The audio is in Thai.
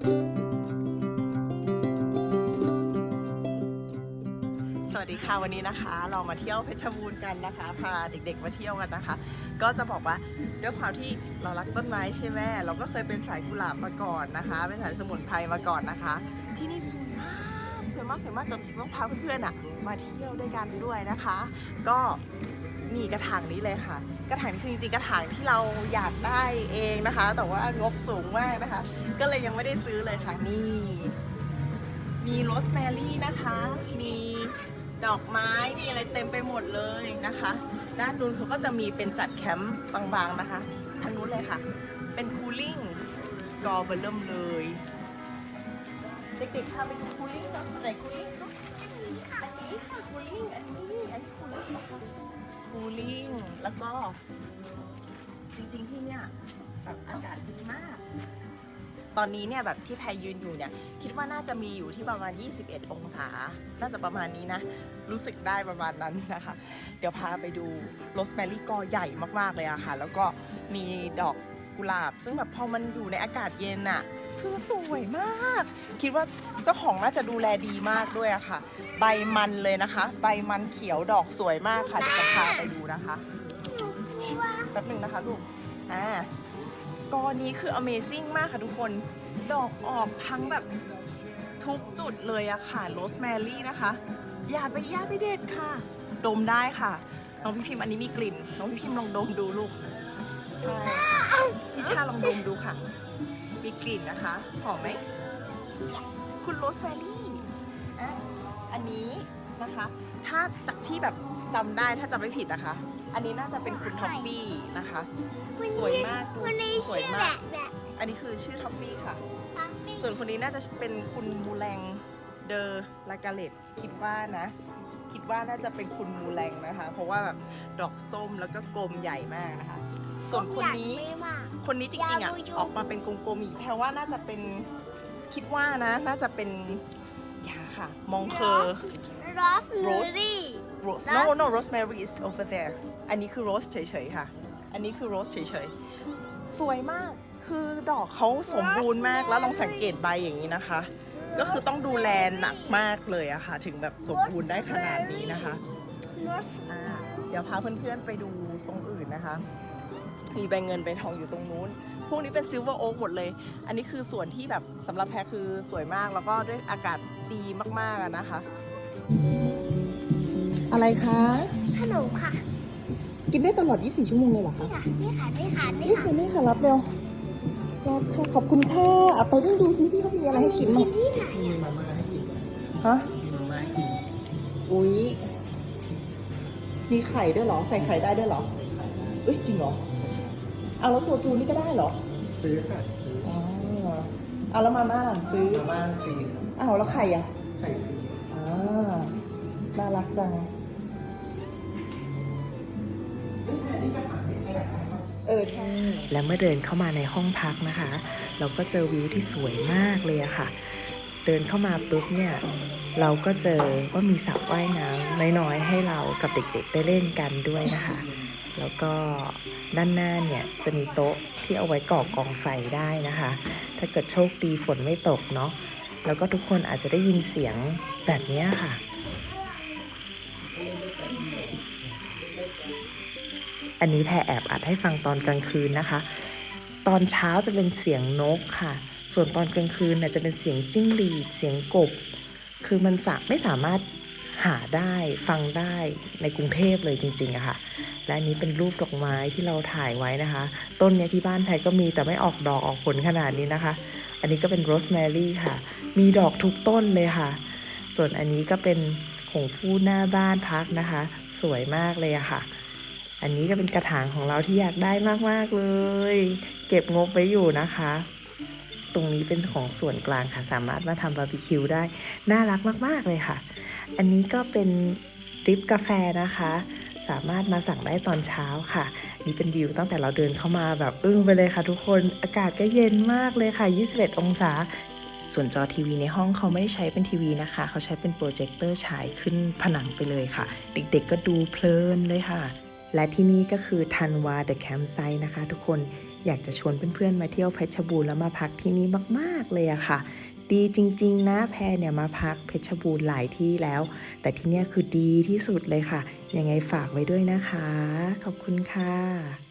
สวัสดีค่ะวันนี้นะคะ เรามาเที่ยวเพชรบูรณ์กันนะคะ พาเด็กๆมาเที่ยวกันนะคะ ก็จะบอกว่าด้วยความที่เรารักต้นไม้ใช่ไหมเราก็เคยเป็นสายกุหลาบมาก่อนนะคะ เป็นสายสมุนไพรมาก่อนนะคะ ที่นี่สวยมากสวยมากสวยมากจนต้องพาเพื่อนๆอะมาเที่ยวด้วยกันด้วยนะคะ ก็ นี่กระถางนี้เลยค่ะ กระถางนี้คือจริงๆกระถางที่เราอยากได้เองนะคะ แต่ว่างบสูงมากนะคะ ก็เลยยังไม่ได้ซื้อเลยค่ะนี่ มีโรสแมรี่นะคะ มีดอกไม้มีอะไรเต็มไปหมดเลยนะคะ ด้านนู้นเขาก็จะมีเป็นจัดแคมป์บางๆนะคะทางนู้นเลยค่ะ เป็นคูลิ่งกอเบลเริ่มเลย เด็กๆพาไปดูคูลิ่งเนไหนคูลิ่ง ก็จริงๆที่เนี่ยแบบอากาศดีมาก ตอนนี้เนี่ยแบบที่แพรยืนอยู่เนี่ย คิดว่าน่าจะมีอยู่ที่ประมาณ 21 องศา น่าจะประมาณนี้นะ รู้สึกได้ประมาณนั้นนะคะ เดี๋ยวพาไปดูโรสแมรี่กอใหญ่มากๆเลยอะค่ะ แล้วก็มีดอกกุหลาบ ซึ่งแบบพอมันอยู่ในอากาศเย็นอะคือสวยมาก คิดว่าเจ้าของน่าจะดูแลดีมากด้วยอะค่ะ ใบมันเลยนะคะ ใบมันเขียวดอกสวยมากค่ะเดี๋ยวจะพาไปดูนะคะ แป๊บหนึ่งนะคะลูก อ่ากอนี้คือ Amazing มากค่ะทุกคน ดอกออกทั้งแบบทุกจุดเลยอะค่ะโรสแมรี่นะคะ อย่าไปย่าไปเด็ดค่ะ ดมได้ค่ะ น้องพี่พิมพ์อันนี้มีกลิ่น น้องพี่พิมพ์ลองดมดูลูก ใช่ พี่ชาลองดมดูค่ะ มีกลิ่นนะคะ หอมไหม คุณโรสแมรี่อันนี้นะคะ ถ้าจากที่แบบจำได้ถ้าจำไม่ผิดนะคะ อันนี้น่าจะเป็นคุณท็อฟฟี่นะคะ สวยมากดูวันนี้สวยชื่อมาแบกบแบบอันนี้คือชื่อท็อฟฟี่ค่ะทัฟฟี่ส่วนคนนี้น่าจะเป็นคุณมูแรงเดอลากาเลตคิดว่านะ คิดว่าน่าจะเป็นคุณมูแรงนะคะ เพราะว่าแบบดอกส้มแล้วก็กลมใหญ่มากนะคะ ส่วนคนนี้ไม่มากคนนี้จริงๆอะยาวดูจุ๊บออกมาเป็นกลมๆอีกแปลว่าน่าจะเป็นคิดว่านะน่าจะเป็นยาค่ะ มองเคอร์โรสเมอรี่ rose Rose? no no rosemary is over there อันนี้คือ rose เฉยๆค่ะ อันนี้คือ rose เฉยๆ สวยมาก คือดอกเขาสมบูรณ์มากแล้วลองสังเกตใบอย่างนี้นะคะ ก็คือต้องดูแลหนักมากเลยอะค่ะ ถึงแบบสมบูรณ์ได้ขนาดนี้นะคะอ่าเดี๋ยวพาเพื่อนๆไปดูตรงอื่นนะคะ มีใบเงินใบทองอยู่ตรงนู้น พวกนี้เป็นซิลเวอร์โอ๊กหมดเลย อันนี้คือส่วนที่แบบสำหรับแพรคือสวยมากแล้วก็ด้วยอากาศดีมากๆนะคะ อะไรคะ ขนมค่ะ กินได้ตลอด 24 ชั่วโมงเลยเหรอคะนี่ค่ะนี่ค่ะนี่ค่ะนี่นี่ค่ะค่ะนี่ค่ะรับเร็วรับค่ะขอบคุณค่ะเอาไปดูดูซิพี่เขามีอะไรให้กินมั้งนี่ค่ะมีมาม่าให้กินฮะ มีมาม่าให้กินอุ้ยมีไข่ด้วยเหรอ ใส่ไข่ได้ด้วยเหรอ เอ้ยจริงเหรอเอาแล้วโซจูนี่ก็ได้เหรอซื้อค่ะซื้ออ๋อเอาแล้วมาม่าซื้อมาม่าฟรีครับอ้าวแล้วไข่อะไข่ฟรี อ่าน่ารักจัง ใช่ และเมื่อเดินเข้ามาในห้องพักนะคะ เราก็เจอวิวที่สวยมากเลยอะค่ะ เดินเข้ามาปุ๊บเนี่ยเราก็เจอว่ามีสระว่ายน้ำน้อยๆให้เรากับเด็กๆได้เล่นกันด้วยนะคะ แล้วก็ด้านหน้าเนี่ยจะมีโต๊ะที่เอาไว้ก่อกองไฟได้นะคะ ถ้าเกิดโชคดีฝนไม่ตกเนาะแล้วก็ทุกคนอาจจะได้ยินเสียงแบบนี้ค่ะ อันนี้แพรแอบอัดให้ฟังตอนกลางคืนนะคะ ตอนเช้าจะเป็นเสียงนกค่ะ ส่วนตอนกลางคืนน่ะจะเป็นเสียงจิ้งหรีด เสียงกบ คือมันสไม่สามารถหาได้ฟังได้ในกรุงเทพเลยจริงๆอะค่ะ และอันนี้เป็นรูปดอกไม้ที่เราถ่ายไว้นะคะ ต้นเนี้ยที่บ้านแพรก็มีแต่ไม่ออกดอกออกผลขนาดนี้นะคะ อันนี้ก็เป็นโรสแมรี่ค่ะ มีดอกทุกต้นเลยค่ะ ส่วนอันนี้ก็เป็นหงฟูหน้าบ้านพักนะคะ สวยมากเลยอะค่ะ อันนี้ก็เป็นกระถางของเราที่อยากได้มากๆเลย เก็บงบไว้อยู่นะคะ ตรงนี้เป็นของส่วนกลางค่ะ สามารถมาทำบาร์บีคิวได้ น่ารักมากๆเลยค่ะ อันนี้ก็เป็นริปกาแฟนะคะ สามารถมาสั่งได้ตอนเช้าค่ะ นี่เป็นวิวตั้งแต่เราเดินเข้ามาแบบอึ้งไปเลยค่ะทุกคน อากาศก็เย็นมากเลยค่ะ 21 องศาส่วนจอทีวีในห้องเขาไม่ได้ใช้เป็นทีวีนะคะ เขาใช้เป็นโปรเจคเตอร์ฉายขึ้นผนังไปเลยค่ะ เด็กๆก็ดูเพลินเลยค่ะ และที่นี่ก็คือทันวาเดอะแคมป์ไซต์นะคะ ทุกคนอยากจะชวนเพื่อนๆมาเที่ยวเพชรบูรณ์แล้วมาพักที่นี่มาก ๆ เลยอะค่ะ ดีจริง ๆ นะแพรเนี่ยมาพักเพชรบูรณ์หลายที่แล้ว แต่ที่นี่คือดีที่สุดเลยค่ะ ยังไงฝากไว้ด้วยนะคะ ขอบคุณค่ะ